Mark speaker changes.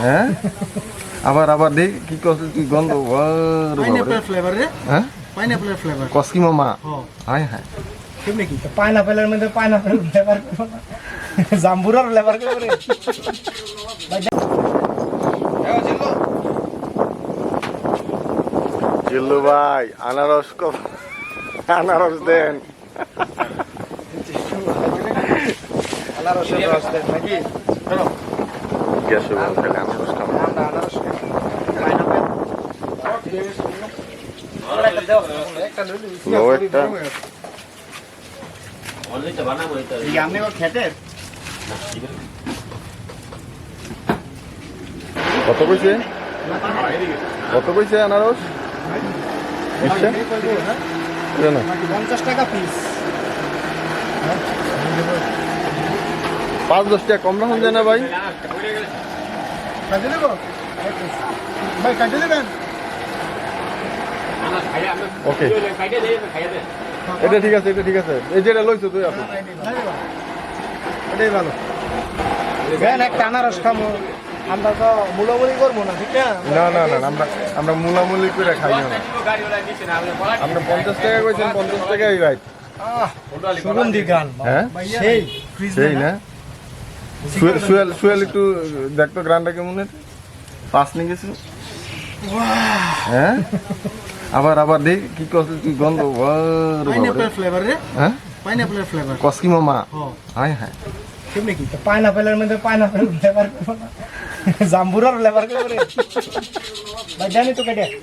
Speaker 1: হ্যাঁ? আবার আবার দেখ কি কস তুই গন্ধ।
Speaker 2: পাইনাপেল ফ্লেভার রে?
Speaker 1: হ্যাঁ?
Speaker 2: পাইনাপেল ফ্লেভার
Speaker 1: কসকি মামা?
Speaker 2: হ।
Speaker 1: হায় হায়।
Speaker 2: কেমনে কি?
Speaker 3: পাইনাপেলের মধ্যে পাইনাপেল ফ্লেভার জাম্বুরার ফ্লেভার করে
Speaker 1: জিল্লু ভাই আনারস কব আনারস দেন।
Speaker 3: আনারসের রস দেন নাকি? এই আপনি ও খেতে
Speaker 1: কত কইছে কত কইছে আনারস?
Speaker 3: পঞ্চাশ টাকা পিস
Speaker 1: পাঁচ দশ টাকা কম রাখুন যায় না ভাই।
Speaker 3: ভাই কাটে দেবেন?
Speaker 1: ওকে। এটা ঠিক আছে এটা ঠিক আছে। এই যেটা লইছো তুই আপনি
Speaker 3: এটাই ভালো। দেন একটা আনারস খামো। আমরা তো মুলামুলি করব না ঠিক না?
Speaker 1: না না আমরা আমরা মুলামুলি করে খাই না। আপনি পঞ্চাশ টাকা কইছেন পঞ্চাশ টাকাই রাইট।
Speaker 3: আহ, সুগন্ধি গান
Speaker 1: হ্যাঁ?
Speaker 3: সেই
Speaker 1: সেই না? সুয়েল- সুয়েল একটু দেখতো গ্রানটা কেমন? পাঁচ নিয়ে গেছিল। হ্যাঁ? আবার আবার দেখ কি কস তুই গন্ধ।
Speaker 2: পাইনাপেল ফ্লেভার রে?
Speaker 1: হ্যাঁ?
Speaker 2: পাইনাপেল ফ্লেভার
Speaker 1: কসকি মামা। হায় হায়।
Speaker 2: কেমনে কি?
Speaker 3: পাইনাপেলের মধ্যে পাইনাপেল ফ্লেভার জাম্বুরার ফ্লেভার করে ভাই জানি তো কেটে।